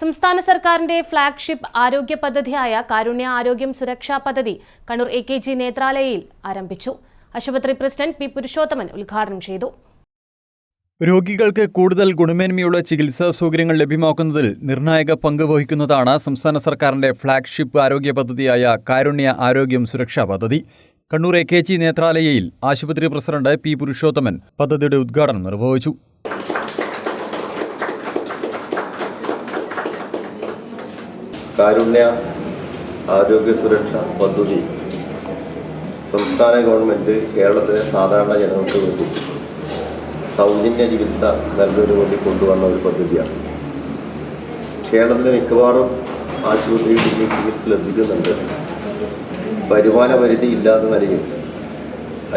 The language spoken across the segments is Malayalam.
സംസ്ഥാന സർക്കാരിന്റെ ഫ്ളാഗ്ഷിപ്പ് ആരോഗ്യ പദ്ധതിയായ കാരുണ്യ ആരോഗ്യം സുരക്ഷാ പദ്ധതി കണ്ണൂർ എ കെ ജി നേത്രാലയയിൽ ആരംഭിച്ചു. ആശുപത്രി പ്രസിഡന്റ് പി പുരുഷോത്തമൻ ഉദ്ഘാടനം ചെയ്തു. രോഗികൾക്ക് കൂടുതൽ ഗുണമേന്മയുള്ള ചികിത്സാ സൗകര്യങ്ങൾ ലഭ്യമാക്കുന്നതിൽ നിർണായക പങ്ക് വഹിക്കുന്നതാണ് സംസ്ഥാന സർക്കാരിന്റെ ഫ്ളാഗ്ഷിപ്പ് ആരോഗ്യ പദ്ധതിയായ കാരുണ്യ ആരോഗ്യം സുരക്ഷാ പദ്ധതി. കണ്ണൂർ എ കെ ജി നേത്രാലയയിൽ ആശുപത്രി പ്രസിഡന്റ് പി പുരുഷോത്തമൻ പദ്ധതിയുടെ ഉദ്ഘാടനം നിർവഹിച്ചു. കാരുണ്യ ആരോഗ്യ സുരക്ഷ പദ്ധതി. സംസ്ഥാന ഗവൺമെന്റ് കേരളത്തിലെ സാധാരണ ജനങ്ങൾക്ക് വേണ്ടി സൗജന്യ ചികിത്സ നൽകുന്നതിന് വേണ്ടി കൊണ്ടുവന്ന ഒരു പദ്ധതിയാണ്. കേരളത്തിലെ മിക്കവാറും ആശുപത്രിയിൽ ഈ ചികിത്സ ലഭിക്കുന്നുണ്ട്. വരുമാന പരിധി ഇല്ലാത്ത നിലയിൽ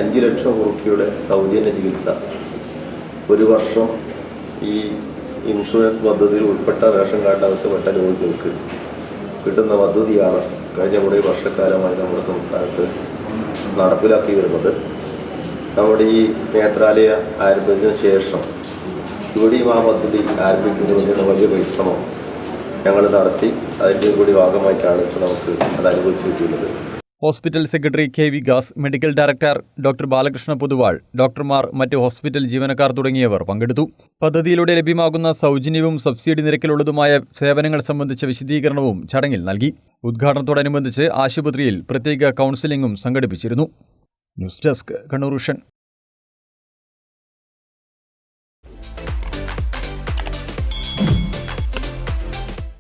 അഞ്ച് ലക്ഷം രൂപയുടെ സൗജന്യ ചികിത്സ. ഒരു വർഷം ഈ ഇൻഷുറൻസ് പദ്ധതിയിൽ ഉൾപ്പെട്ട റേഷൻ കാർഡിനകത്ത് പെട്ട രോഗികൾക്ക് കിട്ടുന്ന പദ്ധതിയാണ് കഴിഞ്ഞ കുറേ വർഷക്കാലമായി നമ്മുടെ സംസ്ഥാനത്ത് നടപ്പിലാക്കി വരുന്നത്. നമ്മുടെ ഈ നേത്രാലയ ആരംഭിച്ചതിന് ശേഷം ഇവിടെയും ആ പദ്ധതി ആരംഭിക്കുന്നതിനുള്ള വലിയ പരിശ്രമം ഞങ്ങൾ നടത്തി. അതിന്റെ കൂടി ഭാഗമായിട്ടാണ് ഇപ്പോൾ നമുക്ക് അത് അനുഭവിച്ചു കിട്ടിയുള്ളത് hospital secretary K Vikas medical director doctor Balakrishna Poduval ഡോക്ടർമാർ മറ്റ് ഹോസ്പിറ്റൽ ജീവനക്കാർ തുടങ്ങിയവർ പങ്കെടുത്തു. പദ്ധതിയിലൂടെ ലഭ്യമാകുന്ന സൗജന്യവും സബ്സിഡി നിരക്കിലുള്ളതുമായ സേവനങ്ങൾ സംബന്ധിച്ച വിശദീകരണവും ചടങ്ങിൽ നൽകി. ഉദ്ഘാടനത്തോടനുബന്ധിച്ച് ആശുപത്രിയിൽ പ്രത്യേക കൗൺസിലിംഗും സംഘടിപ്പിച്ചിരുന്നു. News desk Kannur